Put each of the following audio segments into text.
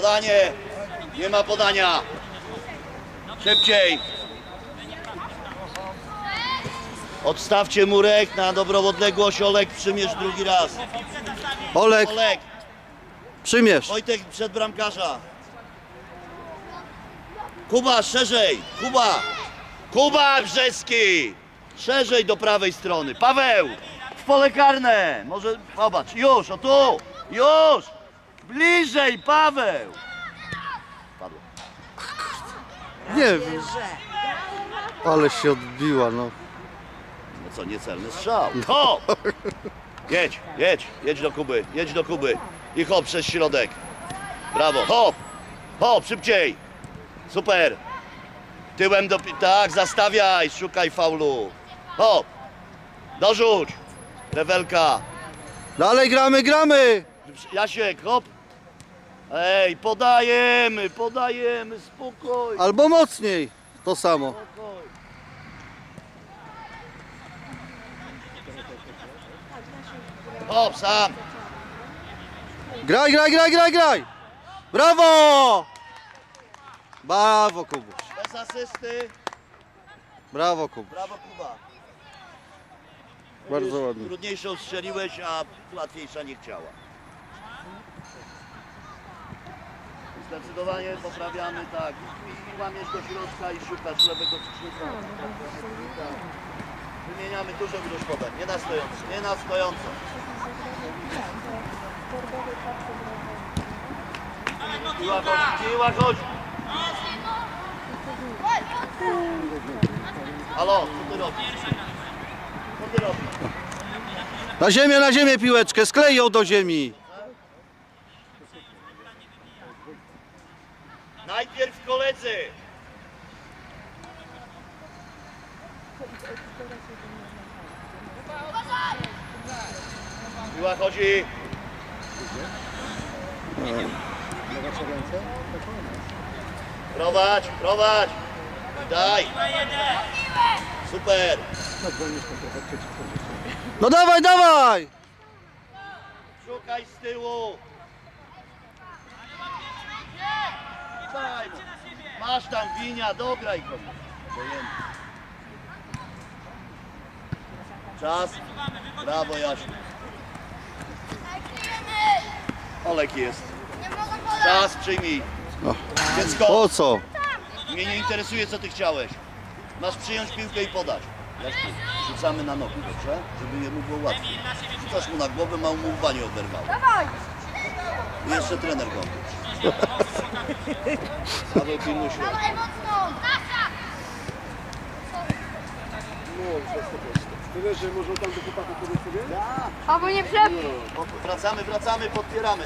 Podanie. Nie ma podania. Szybciej. Odstawcie murek na dobrą odległość. Olek przymierz drugi raz. Olek, Olek. przymierz. Wojtek przed bramkarza. Kuba, szerzej! Kuba! Kuba Brzeski! Szerzej do prawej strony. Paweł! W pole karne! Może, zobacz, już, o tu! Już! Bliżej, Paweł! Padło. Nie wiem. Ale się odbiła, no. No co, niecelny strzał. Hop! Jedź, jedź, jedź do Kuby, jedź do Kuby. I hop przez środek. Brawo, hop! Hop, szybciej! Super! Tyłem do... pi- Tak, zastawiaj, szukaj faulu. Hop! Dorzuć! Rewelka. Dalej gramy, gramy! Jasiek, hop! Ej, podajemy, podajemy, spokój. Albo mocniej. To samo. spokój. Hop, sam. Graj, graj, graj, graj, graj! Brawo! Brawo, Kubuś. Bez asysty. Brawo, Kubuś. Brawo Kuba. Bardzo Już ładnie. Trudniejszą strzeliłeś, a łatwiejsza nie chciała. Zdecydowanie poprawiamy tak. I, i łamiesz do środka i szukasz lewego skrzydła. Wymieniamy dużo ilość podań. Nie na stojąco. Nie na stojąco. Piła chodzi, piła chodzi. Halo, co ty robisz? Co ty robisz? Na ziemię, na ziemię piłeczkę, sklej ją do ziemi. Najpierw koledzy! Piła chodzi. Prowadź, prowadź! Daj! Super! No dawaj, dawaj! Szukaj z tyłu! Daj. Masz tam winia, dograj go. Obojętnie. Czas. Brawo Jasiu. Olek jest. Czas przyjmij. O. Dziecko, Po co? mnie nie interesuje co ty chciałeś. Masz przyjąć piłkę i podać. Jaśku, rzucamy na nogi, dobrze? Żeby jemu było łatwiej. Rzucasz mu na głowę, mało mu w banie oberwał. I jeszcze trener go. Paweł pilnuj środka. Dawaj mocno! Nasza! Tyle, że może tam do chłopaków powiedzieć sobie? Albo nie przepnij! Wracamy, wracamy, podpieramy.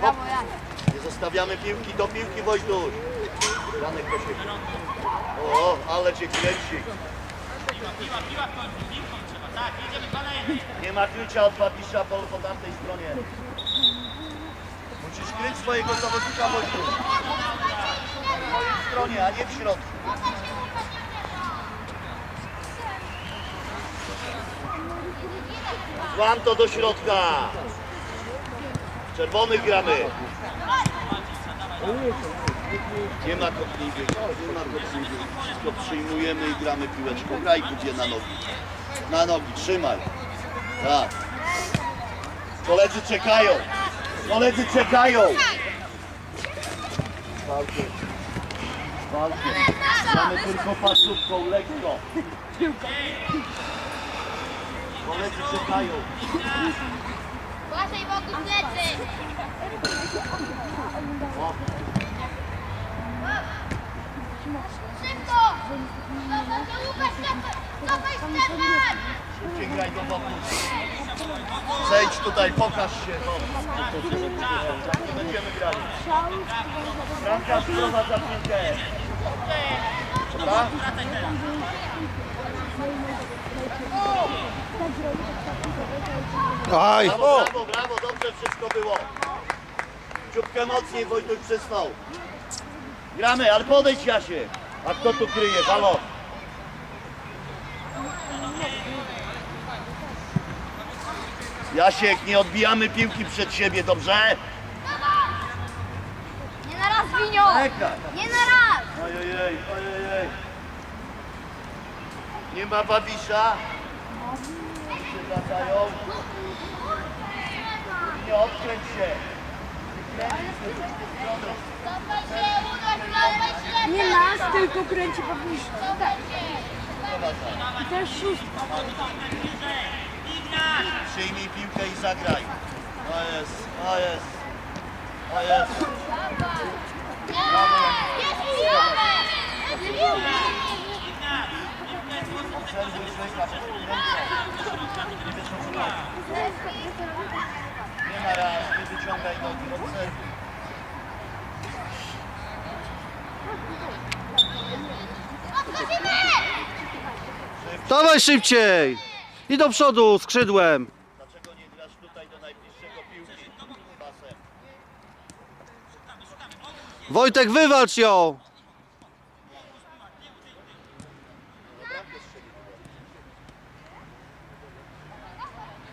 Brawo, ja. Nie zostawiamy piłki do piłki Wojtuś. Janek Kosiek. O, ale cię kręci. Nie ma krycia od Babisza po, po tamtej stronie. Kryć swojego zawodnika Wojtuś. W mojej stronie, a nie w środku. Złam to do środka. Czerwonych gramy. Nie ma kopniwych, nie ma kopniwych. Wszystko przyjmujemy i gramy piłeczką. Graj kudzie na nogi. Na nogi, trzymaj. Tak. Koledzy czekają. Koledzy czekają. Walkę. Walkę. Mamy tylko pasówką, lekko. Koledzy czekają. Uważaj wokół plecy! O, Szybko! Łukasz! Szybciej graj do boku. Zejdź tutaj, pokaż się. No. Nie będziemy grali. Bramka sprowadza piłkę. Dobra? Aj! Brawo, brawo, brawo, dobrze wszystko było. Ciupkę mocniej Wojtuś przysnął. Gramy, ale podejdź Jasie. A kto tu kryje? Halo. Jasiek, nie odbijamy piłki przed siebie, dobrze? Czekaj. Nie na raz! Ojej, ojej. Nie ma Babisza. Przewracają. Nie odkręć się. Nie nas, tylko kręci Pawliszka. I też szóstka. Przyjmij piłkę i zagraj. O jest, o jest. O jest. Szyka, Nie ma raz, nie wyciągaj nogi, obserwuj. Dawaj szybciej! I do przodu, skrzydłem. Dlaczego nie grasz tutaj do najbliższego piłki? Pasem. Wojtek, wywalcz ją!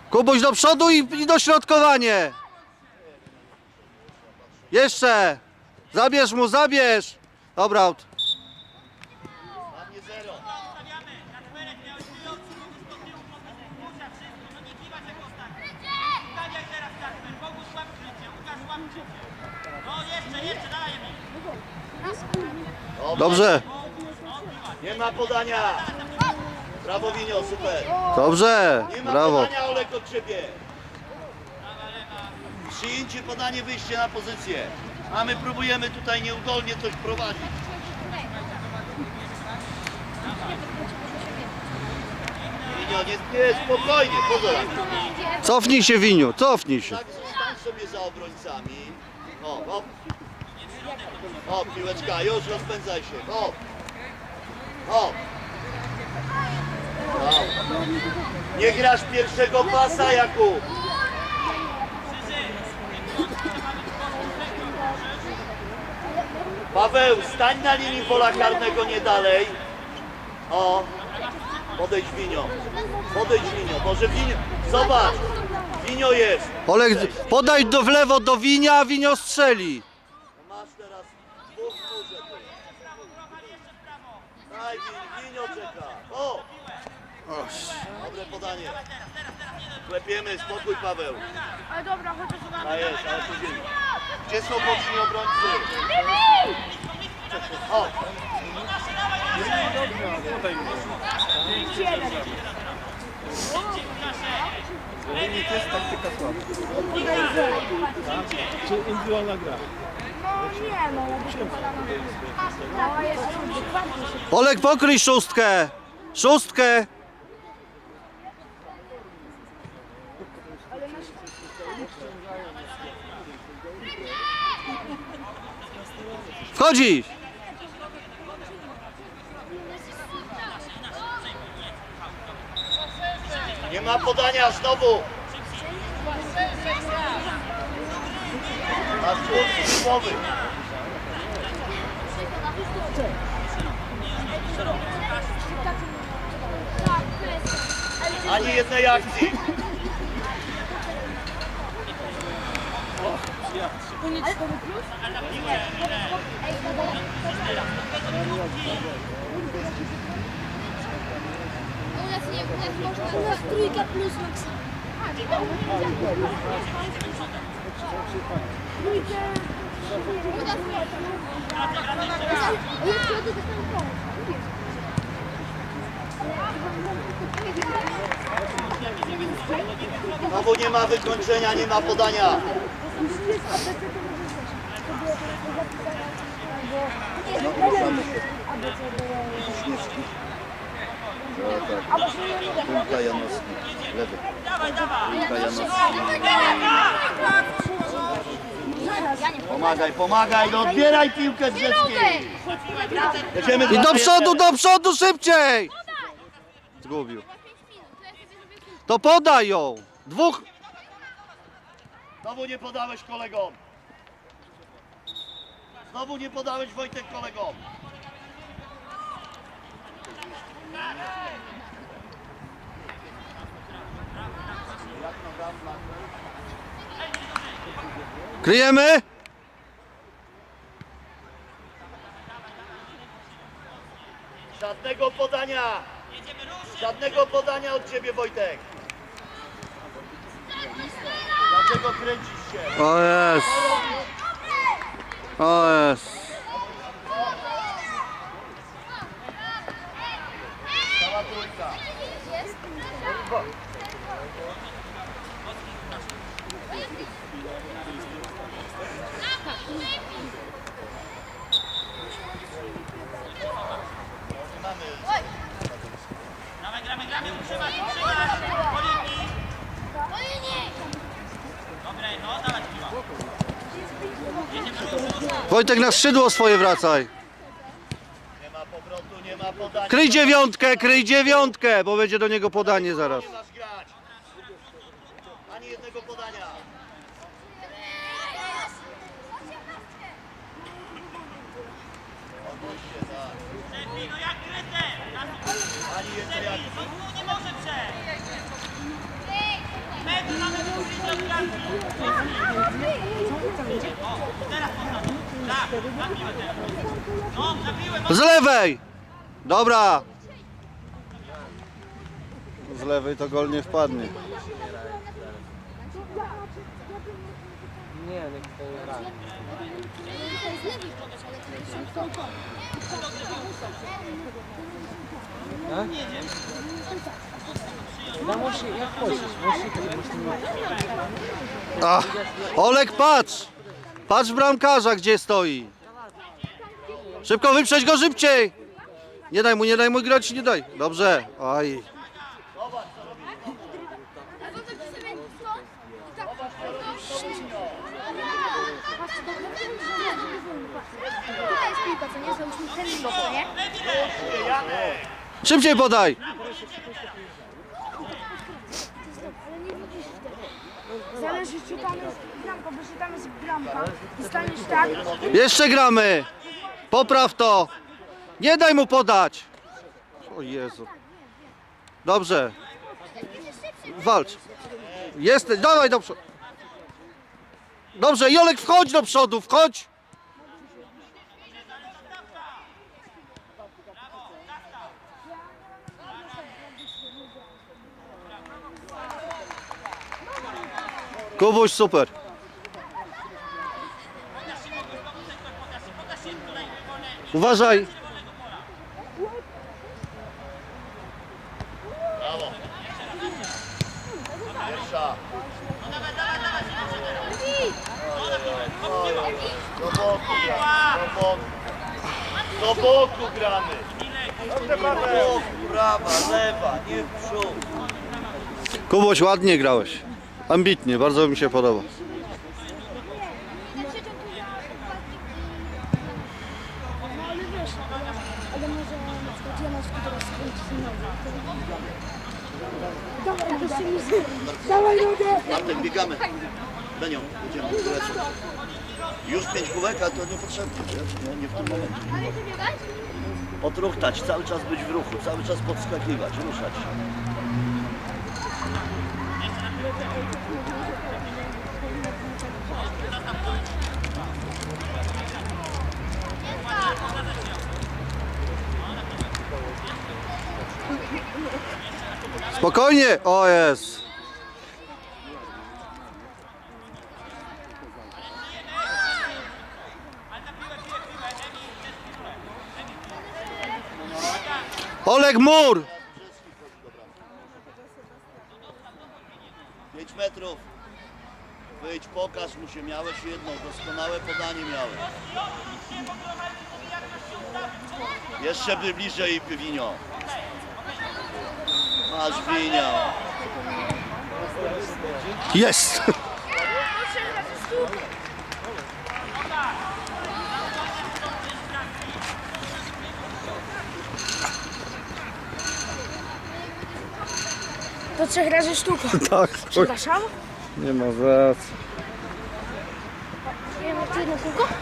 Kubuś do przodu i, i dośrodkowanie! Jeszcze! Zabierz mu, zabierz! Dobra, out. Dobrze, Nie ma podania. Brawo Winio, super. dobrze, Nie ma brawo. podania Olek od ciebie. Przyjęcie podanie, wyjście na pozycję. A my próbujemy tutaj nieudolnie coś prowadzić. Winio, nie, nie, spokojnie, pozorami. Cofnij się, Winiu, cofnij się. Tak, zostań sobie za obrońcami. O, o. O, piłeczka, już rozpędzaj się. O. O. o. Nie grasz pierwszego pasa, Jakub. Paweł, stań na linii pola karnego nie dalej. O. Podejdź Winio. Podejdź Winio. Może Winio. Zobacz. Winio jest. Olek, podaj do w lewo do Winia, a Winio strzeli. Masz teraz dwóch w górze ty. Win, Winio czeka. O! Dobre podanie. Klepiemy, spokój Paweł. Ale dobra, chociaż Dajesz, ale później. Gdzie są boczni obrońcy? O! Wynik jest taktyka słaba. Czy indywidualna gra? Nie, Olek, pokryj szóstkę. Szóstkę. Wchodzisz. Nie ma podania znowu. Masz punkt głowy. Ani jednej akcji. u nas nie, u nas można... U nas trójka plus maksa. Nas nie. Ma wykończenia, nie ma podania. Kulka Janowski, lewy. Kulka Janowski. Pomagaj, pomagaj, no odbieraj piłkę z dzieckiem. Jedziemy I do na przodu, do przodu, szybciej. Zgubił. To podaj ją. Dwóch. Znowu nie podałeś kolegom. Znowu nie podałeś Wojtek kolegom. Kryjemy! Żadnego podania! Żadnego podania od ciebie, Wojtek! Dlaczego kręcisz się? O jest! Wojtek na skrzydło swoje wracaj. Kryj dziewiątkę, kryj dziewiątkę, bo będzie do niego podanie zaraz. Ani jednego podania. Obój się, tak. Ani jeszcze jak. Nie może przejść! Metr nawet musi do bramki! O, teraz można. Tak, na piłę teraz. No, na piłę, Z lewej! Dobra. Z lewej to gol nie wpadnie. A, Olek patrz! Patrz bramkarza gdzie stoi. Szybko wyprzeć go szybciej! Nie daj mu, nie daj mu grać, nie daj. Dobrze. Aj. Tutaj jest piłka, co nie? Załóżmy ten blok, co nie? Szybciej podaj! Ale nie widzisz tego. Zależy czy tam jest bramka, bo jeśli tam jest i staniesz tak, Jeszcze gramy! Popraw to! Nie daj mu podać! O Jezu. Dobrze. Walcz. Jesteś, dawaj do przodu. Dobrze, Jolek wchodź do przodu, wchodź! Kubuś, super. Uważaj. Brawo. Pierwsza. Do boku gramy. Do boku. Do boku gramy. Do boku, prawa, lewa, nie w przód. Kubuś, ładnie grałeś. Ambitnie, bardzo mi się podoba. Dawaj, nogę! Bartek, biegamy. Benio, jedziemy. Lecą. Już pięć kółek, ale to niepotrzebnie, wiesz? Nie, nie w tym momencie. Odruchtać, cały czas być w ruchu, cały czas podskakiwać, ruszać się. Spokojnie! O jest! Oleg Mur! Pokaż mu się, miałeś jedno, doskonałe podanie miałeś. Jeszcze by bliżej Winio. Masz Winia. Jest! To trzech razy sztuka. Tak, Przepraszam? nie ma za co. Nie wiem, czy jedno kółko?